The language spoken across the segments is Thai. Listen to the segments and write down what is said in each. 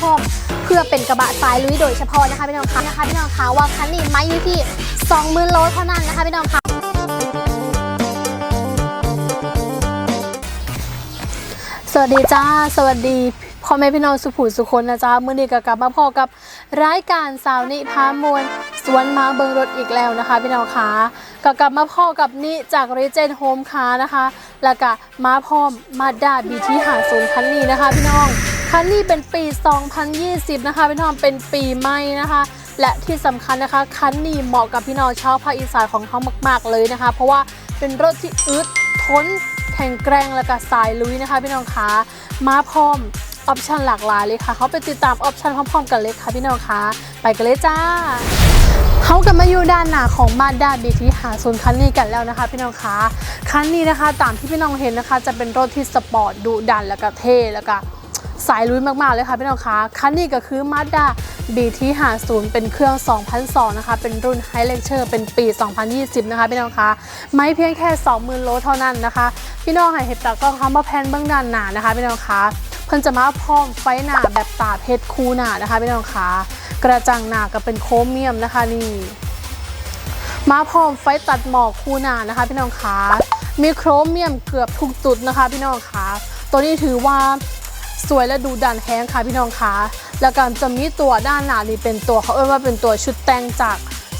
พร้อม เพื่อเป็นกระบะสายลุยโดยเฉพาะนะคะพี่น้องคะนะคะพี่น้องคะว่าคันนี้ไม่อยู่ที่20,000โลเท่านั้นนะคะพี่น้องคะสวัสดีจ้า สวัสดีพ่อแม่พี่น้องสุภูสุคนนะจ๊ะมื่อนี้ก็กลับมาพอกับรายการสาวนิพามวลสวนมาเบิงรถอีกแล้วนะคะ พี่น้องคะ ก็กลับมาพ่อกับนิจากรีเจนโฮมคานะคะ แล้วก็มาพร้อมมาด้าบีที่หาศูนย์คันนี้นะคะ พี่น้องคันนี้เป็นปี 2020 นะคะพี่น้องเป็นปีใหม่นะคะ และที่สำคัญนะคะ คันนี้เหมาะกับพี่น้องชาวภาคอีสานของเขามาก ๆ เลยนะคะ เพราะว่าเป็นรถที่อึดทนแข็งแกร่งและก็สายลุยนะคะ พี่น้องคะมาพร้อมออปชันหลากหลายเลยค่ะ เขาไปติดตามออปชันพร้อมๆกันเลยค่ะพี่น้องคะไปกันเลยจ้า เขากันมาอยู่ด้านหน้าของมาด้าบีทีหาโซนคันนี้กันแล้วนะคะ พี่น้องคะคันนี้นะคะตามที่พี่น้องเห็นนะคะ จะเป็นรถที่สปอร์ตดุดันแล้วก็เท่แล้วก็สายลุยมากๆเลยค่ะพี่น้องคะคันนี้ก็คือ Mazda BT 50 เป็นเครื่อง 2002 นะคะ เป็นรุ่น High Lecture เป็นปี 2020 นะคะพี่น้องคะ ไม่เพียงแค่ 20,000 โลเท่านั้นนะคะ พี่น้องให้เห็นตากล้องเขามาแพนเบื้องด้านหน้านะคะพี่น้องคะ เพิ่นจะมาพร้อมไฟหน้าแบบตาเพชรคูหน้านะคะพี่น้องคะ กระจังหน้าก็เป็นโครเมียมนะคะนี่มาพร้อมไฟตัดหมอกคู่หนานะคะ พี่น้องคะมีโครเมียมเกือบทุกจุดนะคะ พี่น้องคะตัวนี้ถือว่าสวยและดูดันแห้งค่ะพี่น้องคะแล้วก็จะมีตัวด้านหน้านี่เป็นตัวเขาเอ่ยว่าเป็นตัวชุดแต่งจาก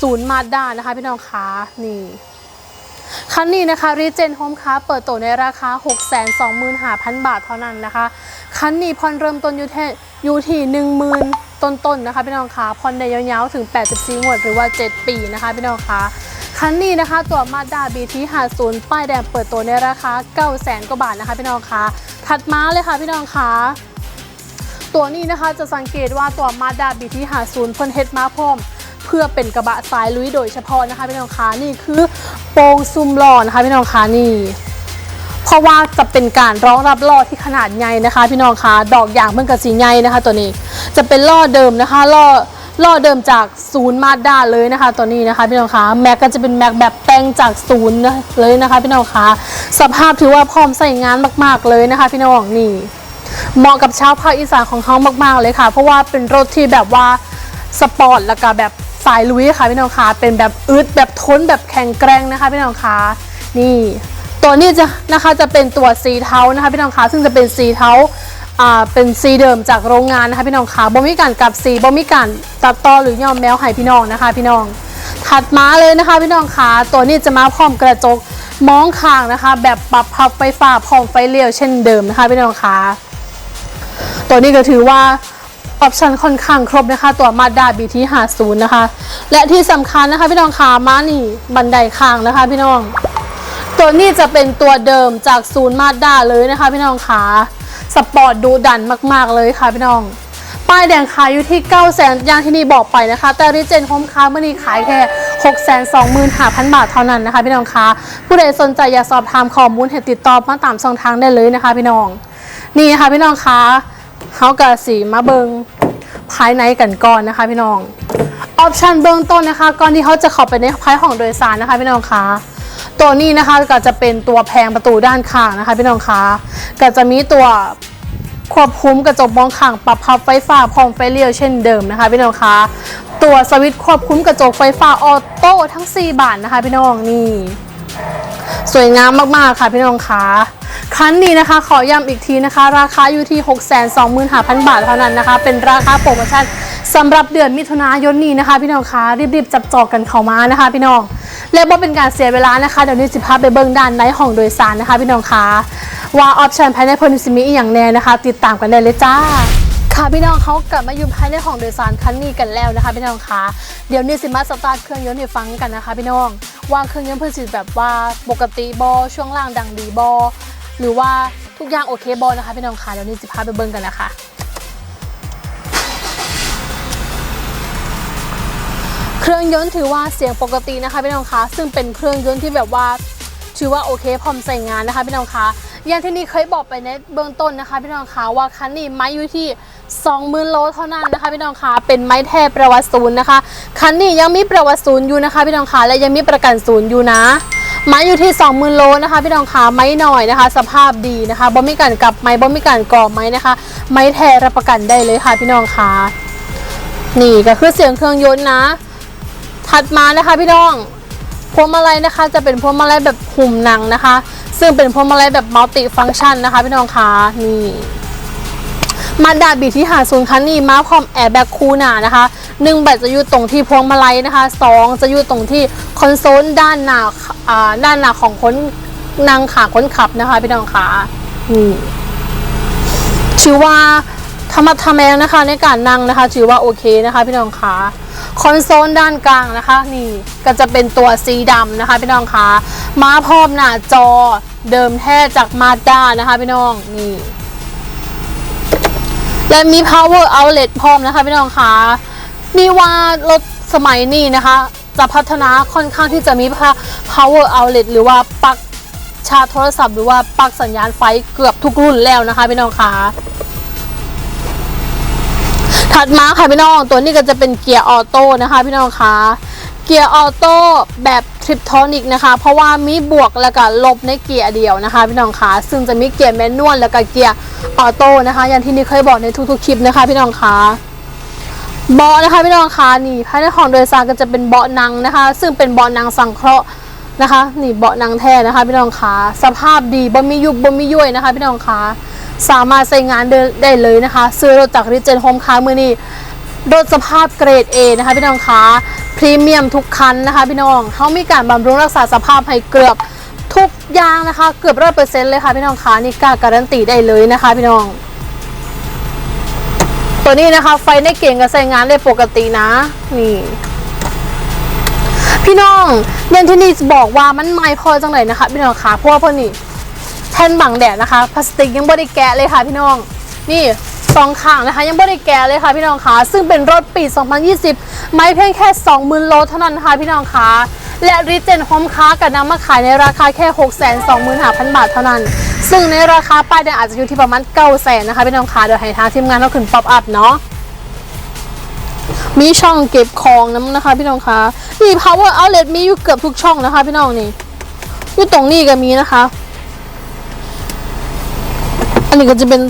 ศูนย์มาด้านะคะ พี่น้องคะนี่ คันนี้นะคะรีเจนโฮมค้าเปิดตัวในราคา 625,000 บาทเท่านั้นนะคะ คันนี้ผ่อนเริ่มต้นอยู่ที่อยู่ที่10,000ต้นๆนะคะพี่น้องคะผ่อนได้ยาวๆถึง 84งวดหรือว่า 7 ปีนะคะพี่น้องคะคันนี้นะคะตัว Mazda BT 50ป้ายแดงเปิดตัวในราคา 900,000กว่าบาทนะคะพี่น้องคะถัดมาเลยค่ะพี่น้องคะตัวนี้นะคะจะสังเกตว่าตัว Mazda BT 50เพิ่นเฮ็ดมาพร้อม เพื่อเป็นกระบะสายลุยโดยเฉพาะนะคะพี่น้องคะนี่คือโปรงซุมล้อนะคะพี่น้องคะนี่เพราะว่าจะเป็นการร้องรับล่อที่ขนาดใหญ่นะคะ พี่น้องคะดอกยางเพิ่งกระสีใหญ่นะคะ ตัวนี้จะเป็นล่อเดิมนะคะล่อล่อเดิมจากศูนย์มาด้าเลยนะคะ ตัวนี้นะคะพี่น้องคะแม็กก็จะเป็นแม็กแบบแต่งจากศูนย์เลยนะคะพี่น้องคะสภาพถือว่าพร้อมใส่งานมาก ๆเลยนะคะ พี่น้องนี่เหมาะกับชาวภาคอีสานของเขามาก ๆเลยค่ะ เพราะว่าเป็นรถที่แบบว่าสปอร์ตแล้วก็แบบ สายลุยค่ะพี่น้องคะเป็นแบบอึดแบบทนแบบแข็งแกร่งนะคะพี่น้องคะนี่ตัวนี้จะนะคะจะเป็นตัวสีเทานะคะพี่น้องคะซึ่งจะเป็นสีเทาอ่าเป็นสีเดิมจากโรงงานนะคะพี่น้องคะบ่มีการกลับสีบ่มีการตัดต่อหรือย่อมแมวให้พี่น้องนะคะ พี่น้อง ถัดมาเลยนะคะพี่น้องคะตัวนี้จะมาพร้อมกระจกมองข้างนะคะ แบบปรับพับไฟฟ้าพร้อมไฟเลี้ยวเช่นเดิมนะคะพี่น้องคะตัวนี้ก็ถือว่า ออปชันค่อนข้างครบนะคะ ตัว Mazda BT 50นะคะ และที่สำคัญนะคะพี่น้องคะมานี่บันไดข้างนะคะ พี่น้อง ตัวนี้จะเป็นตัวเดิมจากศูนย์มาด้าเลยนะคะ พี่น้องคะสปอร์ตดูดันมาก ๆเลยค่ะพี่น้องป้ายแดงขายอยู่ที่9 0 0 0 0อย่างที่นี่บอกไปนะคะ แต่ริเจนโฮมค้าเมื่อนี้ขายแค่6 2 5 0 0 0 บาทเท่านั้นนะคะ พี่น้องคะผู้ใดสนใจอยากสอบถามข้อมูลให้ติดต่อมาตามช่องทางได้เลยนะคะ พี่น้อง นี่นะคะพี่น้องคะ เฮากะสีมาเบิงภายในกันก่อนนะคะ พี่น้องออปชันเบื้องต้นนะคะ ก่อนที่เขาจะเข้าไปในภายของโดยสารนะคะ พี่น้องคะตัวนี้นะคะก็จะเป็นตัวแพงประตูด้านข้างนะคะ พี่น้องคะก็จะมีตัวควบคุมกระจกมองข้างปรับพับไฟฟ้าพร้อมไฟเลี้ยวเช่นเดิมนะคะ พี่น้องคะตัวสวิตช์ควบคุมกระจกไฟฟ้าออโต้ทั้ง 4 บานนะคะ พี่น้องนี่ สวยงามมากๆค่ะ พี่น้องคะ คันนี้นะคะ ขอย้ำอีกทีนะคะ ราคาอยู่ที่ 625,000 บาทเท่านั้นนะคะ เป็นราคาโปรโมชั่นสำหรับเดือนมิถุนายนนี้นะคะ พี่น้องคะรีบๆ จับจองกันเข้ามานะคะ พี่น้อง และบ่เป็นการเสียเวลานะคะ เดี๋ยวนี้สิพาไปเบิ่งด้านในห้องโดยสารนะคะ พี่น้องคะว่าออปชันภายในพลิสมีอย่างแน่นะคะ ติดตามกันได้เลยจ้าค่ะพี่น้องเขากลับมาอยู่ภายในห้องโดยสารคันนี้กันแล้วนะคะพี่น้องคะเดี๋ยวนี้สิมาสตาร์ทเครื่องยนต์ให้ฟังกันนะคะ พี่น้องว่าเครื่องยนต์เพิ่นสิแบบว่าปกติบอช่วงล่างดังดีบอ หรือว่าทุกอย่างโอเคบอลนะคะพี่น้องคะเดี๋ยวนี้สิพาไปเบิ่งกันนะคะเครื่องยนต์ถือว่าเสียงปกตินะคะพี่น้องคะซึ่งเป็นเครื่องยนต์ที่แบบว่าถือว่าโอเคพร้อมใส่งานนะคะพี่น้องคะอย่างที่นี่เคยบอกไปในเบื้องต้นนะคะพี่น้องคะว่าคันนี้ไม้อยู่ที่20,000โลเท่านั้นนะคะพี่น้องคะเป็นไม้แท้ประวัติศูนย์นะคะคันนี้ยังมีประวัติศูนย์อยู่นะคะพี่น้องคะและยังมีประกันศูนย์อยู่นะ ไม้อยู่ที่ 20,000โลนะคะพี่น้องคะไม้หน่อยนะคะ สภาพดีนะคะบ่มีการกลับไม้บ่มีการก่อบไม้นะคะ ไม้แท้รับประกันได้เลยค่ะพี่น้องคะนี่ก็คือเสียงเครื่องยนต์นะ ถัดมานะคะพี่น้องพวงมาลัยนะคะ จะเป็นพวงมาลัยแบบหุ่มหนังนะคะ ซึ่งเป็นพวงมาลัยแบบมัลติฟังก์ชันนะคะพี่น้องคะนี่มาดาบีที่หาศูนย์คันนี้มาพร้อมแอร์แบ็กคูหนานะคะ หนึ่งแบตจะอยู่ตรงที่พวงมาลัยนะคะสองจะอยู่ตรงที่คอนโซลด้านหน้าอ่าด้านหน้าของคนนั่งขาคนขับนะคะพี่น้องคะนี่ถือว่าธรรมะทแมงนะคะในการนั่งนะคะ ถือว่าโอเคนะคะพี่น้องคะคอนโซลด้านกลางนะคะ นี่ก็จะเป็นตัวสีดำนะคะ พี่น้องคะมาพร้อมหน้าจอเดิมแท้จากมาด้านะคะ พี่น้องนี่และมี power outlet พร้อมนะคะ พี่น้องคะ มีว่ารถสมัยนี้นะคะ จะพัฒนาค่อนข้างที่จะมี power outlet หรือว่าปลั๊กชาร์จโทรศัพท์ หรือว่าปลั๊กสัญญาณไฟเกือบทุกรุ่นแล้วนะคะพี่น้องคะถัดมาค่ะพี่น้องตัวนี้ก็จะเป็นเกียร์ออโต้นะคะพี่น้องคะเกียร์ออโต้แบบทริปทอนิกนะคะ เพราะว่ามีบวกแล้วก็ลบในเกียร์เดียวนะคะพี่น้องคะซึ่งจะมีเกียร์แมนนวลแล้วก็เกียร์ออโต้นะคะ อย่างที่นี่เคยบอกในทุกๆคลิปนะคะพี่น้องคะ เบาะนะคะพี่น้องคะนี่ภายในของโดยสารก็จะเป็นเบาะนังนะคะ ซึ่งเป็นเบาะนังสังเคราะห์นะคะ นี่เบาะนังแท้นะคะพี่น้องคะสภาพดีบ่มียุบบ่มีย่ยนะคะพี่น้องคะสามารถใช้งานได้เลยนะคะ ซื้อรถจากริเจนโฮมคาร์มือนี่รถสภาพเกรด A นะคะพี่น้องคะพรีเมียมทุกคันนะคะพี่น้องเขามีการบำรุงรักษาสภาพให้เกือบทุกอย่างนะคะ เกือบร้อยเปอร์เซ็นต์เลยค่ะพี่น้องคะนี่กล้าการันตีได้เลยนะคะพี่น้อง ตัวนี้นะคะ ไฟในเก่งกับใช้งานได้ปกตินะ นี่ พี่น้องเรียนที่นี่บอกว่ามันไม่พอจังเลยนะคะ พี่น้องคะเพราะว่าพวกนี้แท่นบังแดดนะคะพลาสติกยังไม่ได้แกะเลยค่ะ พี่น้อง นี่สองข้างนะคะ ยังไม่ได้แกะเลยค่ะ พี่น้องคะซึ่งเป็นรถปี 2020 ไม่เพียงแค่ 20,000โลเท่านั้นนะคะพี่น้องคะ และริเจนโฮมค้ากับนำมาขายในราคาแค่ 625,000 บาทเท่านั้น ซึ่งในราคาป้ายแดงอาจจะอยู่ที่ประมาณ9 0 0 0 0นะคะพี่น้องคะเดี๋ยวให้ทางทีมงานเราขึ้นป๊อปอัพเนาะมีช่องเก็บของน้ำนะคะพี่น้องคะนี่ power outlet มีอยู่เกือบทุกช่องนะคะ พี่น้องนี่อยู่ตรงนี้ก็มีนะคะ อันนี้ก็จะเป็น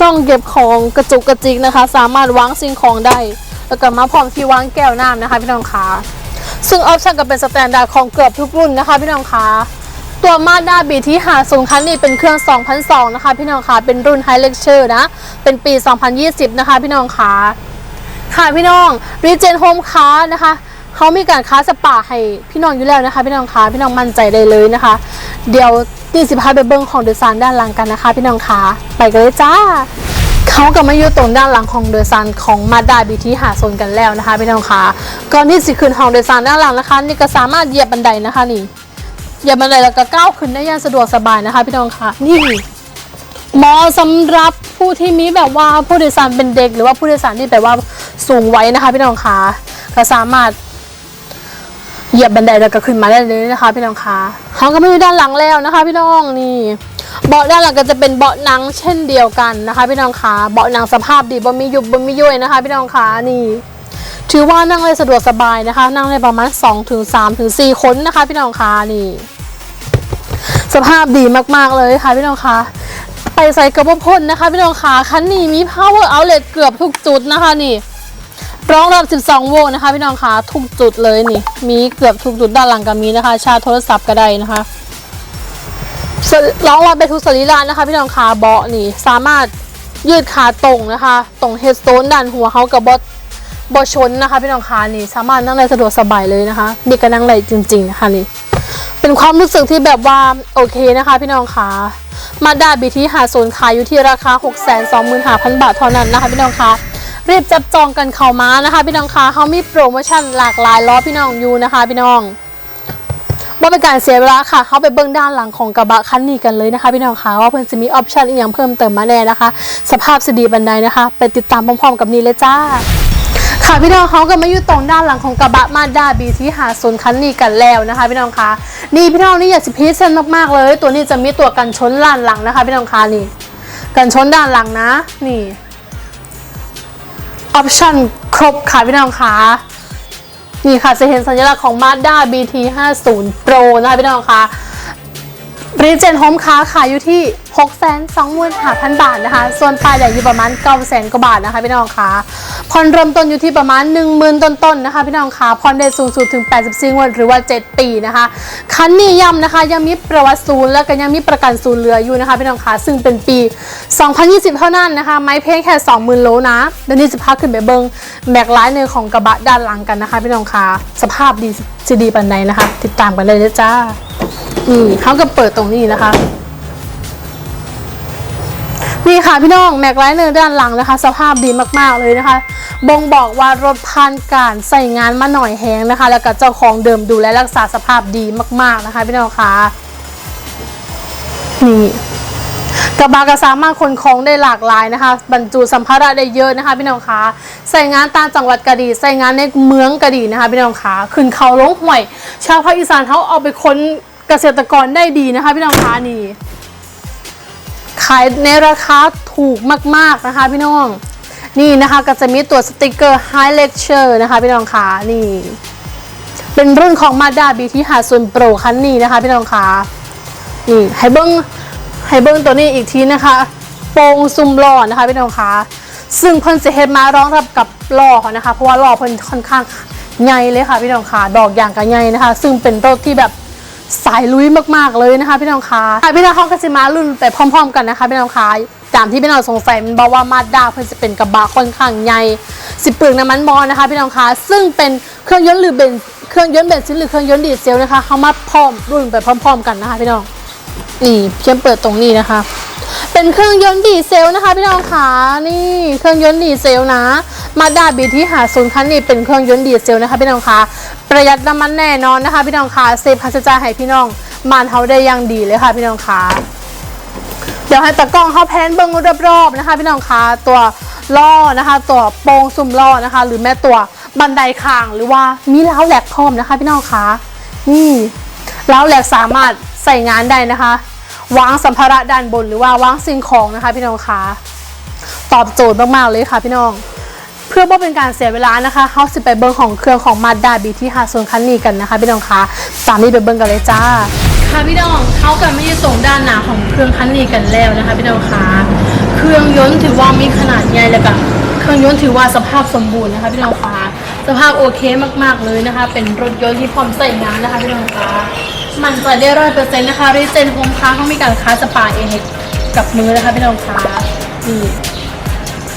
ช่องเก็บของกระจุกกระจิกนะคะ สามารถวางสิ่งของได้ แล้วก็มาพร้อมที่วางแก้วน้ำนะคะ พี่น้องคะ ซึ่งออปชั่นก็เป็นสแตนดาร์ดของเกือบทุกรุ่นนะคะพี่น้องคะตัวมาด้าบีที่หาสูงคันนี้เป็นเครื่อง 2002 นะคะพี่น้องคะเป็นรุ่น High Lecture นะ เป็นปี 2020 นะคะพี่น้องคะค่ะพี่น้อง Regen Home Car นะคะเขามีการค้าสปาให้พี่น้องอยู่แล้วนะคะ พี่น้องคะพี่น้องมั่นใจได้เลยนะคะ เดี๋ยวตีสิพาไปเบิ้งของโดยสารด้านหลังกันนะคะ พี่น้องคะไปกันเลยจ้า เขาก็มาอยู่ตรงด้านหลังของโดยสารของมาดาบีที่หาโซนกันแล้วนะคะพี่น้องคะก่อนที่สิขึ้นห้องโดยสารด้านหลังนะคะ นี่ก็สามารถเหยียบบันไดนะคะนี่เหยียบบันไดแล้วก็ก้าวขึ้นได้อย่างสะดวกสบายนะคะ พี่น้องคะนี่เหมาะสำหรับผู้ที่มีแบบว่าผู้โดยสารเป็นเด็ก หรือว่าผู้โดยสารที่แบบว่าสูงไวัยนะคะ พี่น้องคะก็สามารถเหยียบบันไดแล้วก็ขึ้นมาได้เลยนะคะ พี่น้องคะเขาก็ไม่มีด้านหลังแล้วนะคะ พี่น้องนี่ เบาะด้านหลังก็จะเป็นเบาะหนังเช่นเดียวกันนะคะพี่น้องคะเบาะหนังสภาพดีบ่มียุบบ่มีย่อยนะคะพี่น้องคะนี่ถือว่านั่งได้สะดวกสบายนะคะ นั่งได้ประมาณ2ถึง3ถึง4คนนะคะ พี่น้องคะนี่ สภาพดีมากๆเลยค่ะพี่น้องคะไปใส่กระบอกพ่นนะคะ พี่น้องคะคันนี้มี power outlet เกือบทุกจุดนะคะนี่รองรับ 12 โวลต์นะคะ พี่น้องคะทุกจุดเลยนี่ มีเกือบทุกจุดด้านหลังก็มีนะคะ ชาร์จโทรศัพท์ก็ได้นะคะ รองรับไปทุกสรีระนะคะพี่น้องคะเบาะนี่สามารถยืดขาตรงนะคะ ตรงเฮดสโตนด้านหัวเขากับบอบบอชนนะคะ พี่น้องคะนี่สามารถนั่งได้สะดวกสบายเลยนะคะนี่ก็นั่งได้จริง ๆ นะคะนี่เป็นความรู้สึกที่แบบว่าโอเคนะคะ พี่น้องคะมาด้าบีทีหาโซนขายอยู่ที่ราคา 625,000 บาทเท่านั้นนะคะ พี่น้องคะรีบจับจองกันเข้ามานะคะ พี่น้องคะเขามีโปรโมชั่นหลากหลายล้อพี่น้องอยู่นะคะ พี่น้อง ว่าเป็นการเสียเวลาค่ะเขาไปเบื้องด้านหลังของกระบะคันนี้กันเลยนะคะพี่น้องคะว่าเพิ่นจะมีออปชันอีกอย่างเพิ่มเติมมาแน่นะคะ สภาพสดีบันไดนะคะ ไปติดตามพร้อมๆกับนี้เลยจ้าค่ะพี่น้องเขาก็มาอยู่ตรงด้านหลังของกระบะมาด้าบีที่หาโซนคันนี้กันแล้วนะคะ พี่น้องคะนี่พี่น้องนี่อยากสิพีชเซนมากๆเลย ตัวนี้จะมีตัวกันชนด้านหลังนะคะ พี่น้องคะนี่ กันชนด้านหลังนะ นี่ออปชั่นครบค่ะพี่น้องคะ นี่ค่ะจะเห็นสัญลักษณ์ของ Mazda BT 50 Pro นะคะพี่น้องคะ บรีเจนโฮมค้าขายอยู่ที่ 6 2 5 0 0 0 บาทนะคะ ส่วนปลายใหญ่อยู่ประมาณ 9 0 0 0 0กว่าบาทนะคะพี่น้องคะผ่อนเริ่มต้นอยู่ที่ประมาณ 10,000 ต้นๆนะคะพี่น้องคะผ่อนได้สูงสุดถึง 84งวดหรือว่า 7 ปีนะคะ คันนี้ย้ำนะคะยังมีประวัติศูนย์และก็ยังมีประกันศูนย์เหลืออยู่นะคะพี่น้องคะซึ่งเป็นปี 2020 เท่านั้นนะคะ ไม้เพียงแค่ 20,000 โลนะเดี๋ยวนี้จะพาขึ้นไปเบิงแม็กไลน์หนึ่งของกระบะด้านหลังกันนะคะพี่น้องคะสภาพดีจะดีปันใดนะคะ ติดตามกันเลยนะจ้า นี่เขาก็เปิดตรงนี้นะคะ นี่ค่ะพี่น้องแม็กไลเนอร์ด้านหลังนะคะ สภาพดีมากๆเลยนะคะ บ่งบอกว่ารถผ่านการใส่งานมาหน่อยแห้งนะคะ แล้วก็เจ้าของเดิมดูแลรักษาสภาพดีมาก ๆนะคะ พี่น้องคะนี่กระบะก็สามารถขนของได้หลากหลายนะคะ บรรจุสัมภาระได้เยอะนะคะพี่น้องคะใส่งานตามจังหวัดกระดีใส่งานในเมืองกระดีนะคะพี่น้องคะขึ้นเขาลงห่วย ชาวภาคอีสานเขาเอาไปค้น เกษตรกรได้ดีนะคะพี่น้องคะนี่ขายในราคาถูกมากๆนะคะพี่น้องนี่นะคะก็จะมีตัวสติกเกอร์ High Lecture นะคะพี่น้องคะนี่ เป็นรุ่นของ Mazda BT 5 0 Pro คันนี้นะคะพี่น้องคะนี่ให้เบิ้งให้เบิ้งตัวนี้อีกทีนะคะ โปรงซุมล้อนะคะพี่น้องคะซึ่งเพิ่นจะเฮ็ดมาร้องรับกับล้อนะคะเพราะว่าล้อเพิ่นค่อนข้างใหญ่เลยค่ะพี่น้องคะดอกอย่างก็ใหญ่นะคะ ซึ่งเป็นรถที่แบบ สายลุยมากๆเลยนะคะ พี่น้องคะอ่พี่น้องเขาก็จะมารุ่นไปพร้อม ๆ กันนะคะ พี่น้องคะตามที่พี่น้องสงสัยมันบอกว่ามาด้าเพิ่นจะเป็นกระบะค่อนข้างใหญ่สิบเปลือกน้ำมันมอนะคะ พี่น้องคะซึ่งเป็นเครื่องยนต์หรือเบนเครื่องยนต์เบนซินหรือเครื่องยนต์ดีเซลนะคะเขามาพร้อมรุ่นไปพร้อม ๆ กันนะคะ พี่น้องนี่เชื่อมเปิดตรงนี้นะคะ เป็นเครื่องยนต์ดีเซลนะคะ พี่น้องคะนี่เครื่องยนต์ดีเซลนะ มาด้าบีที่หาศูนย์คันนี้เป็นเครื่องยนต์ดีเซลนะคะพี่น้องคะประหยัดน้ำมันแน่นอนนะคะ พี่น้องคะเซฟค่าใช้จ่ายให้พี่น้องมานเขาได้อยังดีเลยค่ะพี่น้องคะเดี๋ยวให้ตะกล้องเขาแพนเบิ้งรอบๆนะคะ พี่น้องคะตัวล้อนะคะ ตัวโปรงซุ่มล้อนะคะ หรือแม้ตัวบันไดคางหรือว่ามีล้าวแหลกพร้อมนะคะ พี่น้องคะนี่ล้าวแหลกสามารถใส่งานได้นะคะวางสัมภาระด้านบนหรือว่าวางสิ่งของนะคะ พี่น้องคะตอบโจทย์มากๆเลยค่ะพี่น้อง เพื่อว่าเป็นการเสียเวลานะคะเขาสิไปเบิ้งของเครื่องของมาด้าบีที่หาโซนคันนี้กันนะคะพี่น้องคะตามนี้ไปเบิ้งกันเลยจ้า ค่ะพี่น้องเขากันไม่ได้ส่งด้านหน้าของเครื่องคันนี้กันแล้วนะคะพี่น้องคะเครื่องยนต์ถือว่ามีขนาดใหญ่แล้วก็เครื่องยนต์ถือว่าสภาพสมบูรณ์นะคะพี่น้องคะสภาพโอเคมากๆเลยนะคะ เป็นรถยนต์ที่พร้อมใส่งานนะคะพี่น้องคะมันใส่ได้ร้อยเปอร์เซ็นต์นะคะรีเจนโฮมค้าเขามีการค้าสปาเองกับมือนะคะพี่น้องคะนี่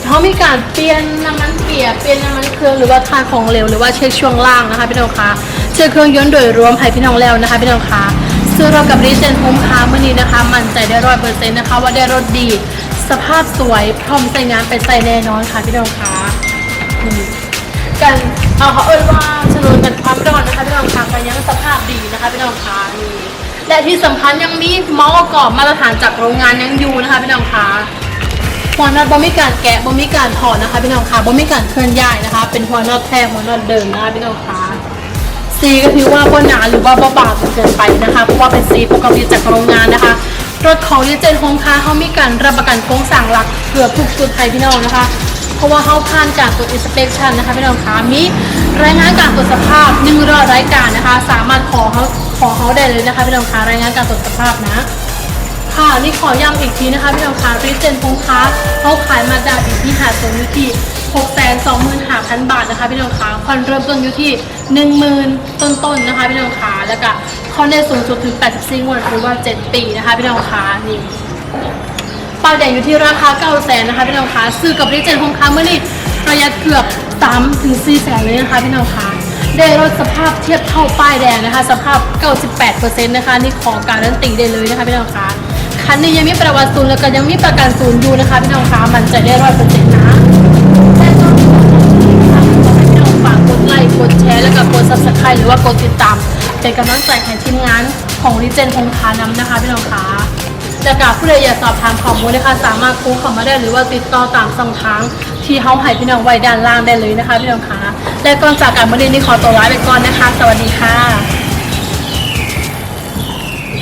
เขามีการเปลี่ยนน้ำมันเปียกเปลี่ยนน้ำมันเครื่องหรือว่าทานของเหลวหรือว่าเช็คช่วงล่างนะคะพี่น้องคะเช็คเครื่องยนต์โดยรวมให้พี่น้องแล้วนะคะพี่น้องคะซื้อรถกับรีเจนโฮมค้าร์มื่อนี้นะคะ มั่นใจได้ร้อยเปอร์เซ็นต์นะคะว่าได้รถดี สภาพสวยพร้อมใช้งานไปใส่แน่นอนค่ะพี่น้องคะกันเอาเขาเอ่ยว่าชนวนกันความร้อนนะคะพี่น้องคะกันยังสภาพดีนะคะพี่น้องคะนี่และที่สำคัญยังมีหมอปรอบมาตรฐานจากโรงงานยังอยู่นะคะพี่น้องคะ หัวนอตบ่มีการแกะบ่มีการถอดนะคะพี่น้องคะบ่มีการเคลื่อนย้ายนะคะ เป็นหัวนอตแท้หัวนอตเดิมนะคะพี่น้องคะสีก็ถือว่าบ่หนาหรือว่าบ่บางเกินไปนะคะเพราะว่าเป็นสีปกติจากโรงงานนะคะ รถของลิเจนโฮมคาเขามีการรับประกันโครงสร้างหลักเกือบทุกจุดไทยพี่น้องนะคะเพราะว่าเขาผ่านการตรวจอินสเปคชันนะคะพี่น้องคะมีรายงานการตรวจสภาพหนึ่งรอรายการนะคะ สามารถขอเขาขอเขาได้เลยนะคะพี่น้องคะรายงานการตรวจสภาพนะ ค่ะนี่ขอย้ำอีกทีนะคะพี่น้องคะริเจนพงค้าเขาขายมาจากอยู่ที่หาดสงอยู่ที่6 2 5 0 0 0 บาทนะคะพี่น้องคะคอนเริ่มต้นอยู่ที่ 10,000 ต้นๆนะคะพี่น้องคะแล้วก็คอนได้สูงสุดถึง 84งวดหรือว่า 7 ปีนะคะพี่น้องคะนี่ป้ายแดงอยู่ที่ราคา9 0 0 0 0นะคะพี่น้องคะซื้อกับริเจนพงค้าเมื่อนี้ประหยัดเกือบ3ถึง4แสนเลยนะคะพี่น้องคะได้รถสภาพเทียบเท่าป้ายแดงนะคะ สภาพ 98%นะคะ นี่ขอการันตีได้เลยนะคะพี่น้องคะ คันนี้ยังมีประวัติศูนย์แล้วก็ยังมีประกันศูนย์อยู่นะคะพี่น้องคะมันจะได้ร้อยเปอร์เซ็นต์นะและก็ขอให้พี่น้องฝากกดไลค์กดแชร์แล้วก็กด subscribe หรือว่ากดติดตามเป็นกำลังใจให้ทีมงานของริเจนพงคานำนะคะพี่น้องคะแล้วก็ผู้ใดอยากสอบถามข้อมูลนะคะสามารถโทรเข้ามาได้หรือว่าติดต่อตามช่องทางที่เฮาให้พี่น้องไว้ด้านล่างได้เลยนะคะพี่น้องคะและก่อนจากกันวันนี้นี่ขอตัวลาไปก่อนนะคะ สวัสดีค่ะ